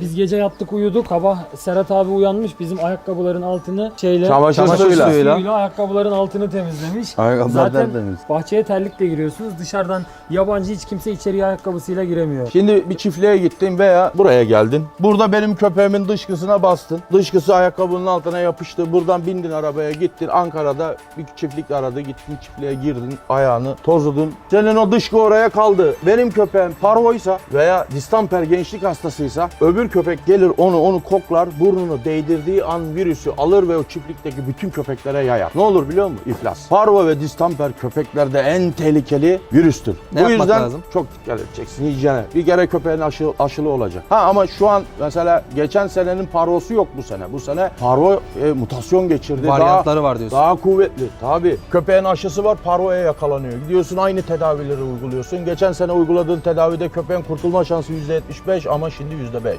Biz gece yattık uyuduk. Sabah Serhat abi uyanmış. Bizim ayakkabıların altını şeyle Çamaşır suyuyla ayakkabıların altını temizlemiş. Ayakkabılar Zaten tertemiz. bahçeye terlikle giriyorsunuz. Dışarıdan yabancı hiç kimse içeriye ayakkabısıyla giremiyor. Şimdi bir çiftliğe gittin veya buraya geldin. Burada benim köpeğimin dışkısına bastın. Dışkısı ayakkabının altına yapıştı. Buradan bindin arabaya gittin. Ankara'da bir çiftlik aradı. Gittin çiftliğe girdin. Ayağını tozladın. Senin o dışkı oraya kaldı. Benim köpeğim parvoysa veya distamper gençlik hastasıysa öbür köpek gelir onu onu koklar. Burnunu değdirdiği an virüsü alır ve o çiftlikteki bütün köpeklere yayar. Ne olur biliyor musun? İflas. Parvo ve distamper köpeklerde en tehlikeli virüstür. Ne Bu yüzden lazım? çok dikkat edeceksin hijyene. Bir kere köpeğin aşı, aşılı olacak. Ha ama şu an mesela geçen senenin parvosu yok bu sene. Bu sene parvo e, mutasyon geçirdi. Varyantları daha, var diyorsun. Daha kuvvetli. Tabii. Köpeğin aşısı var parvoya yakalanıyor. Gidiyorsun aynı tedavileri uyguluyorsun. Geçen sene uyguladığın tedavide köpeğin kurtulma şansı %75 ama şimdi %5.